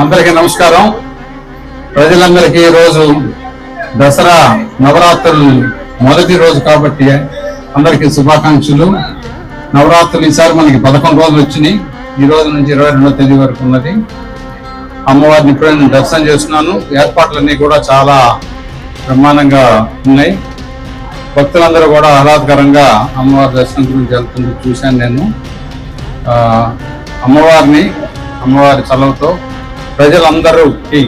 అందరికీ నమస్కారం. ప్రజలందరికీ ఈరోజు దసరా నవరాత్రులు మొదటి రోజు కాబట్టి అందరికీ శుభాకాంక్షలు. నవరాత్రులు ఈసారి మనకి పదకొండు రోజులు వచ్చినాయి. ఈ రోజు నుంచి ఇరవై రెండో తేదీ వరకు ఉన్నది. అమ్మవారిని ఇప్పుడే నేను దర్శనం చేస్తున్నాను ఏర్పాట్లన్నీ కూడా చాలా బ్రహ్మాండంగా ఉన్నాయి. భక్తులందరూ కూడా ఆహ్లాదకరంగా అమ్మవారి దర్శనం గురించి వెళ్తుంది చూశాను నేను. అమ్మవారిని అమ్మవారి చలవతో ప్రజలందరూకి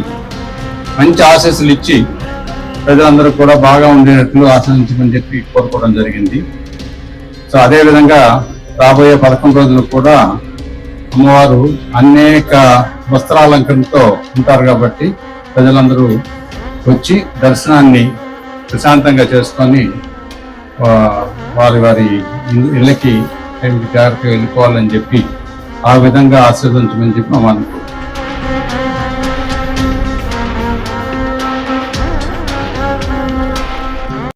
మంచి ఆశీస్సులు ఇచ్చి ప్రజలందరూ కూడా బాగా ఉండేటట్లు ఆశీర్వదించమని చెప్పి కోరుకోవడం జరిగింది. సో అదేవిధంగా రాబోయే పదకొండు రోజులు కూడా అమ్మవారు అనేక వస్త్రాలంకరణతో ఉంటారు కాబట్టి ప్రజలందరూ వచ్చి దర్శనాన్ని ప్రశాంతంగా చేసుకొని వారి వారి ఇళ్ళకి జాగ్రత్తగా వెళ్ళిపోవాలని చెప్పి ఆ విధంగా ఆశీర్వదించమని చెప్పి మనం అనుకుంటున్నాం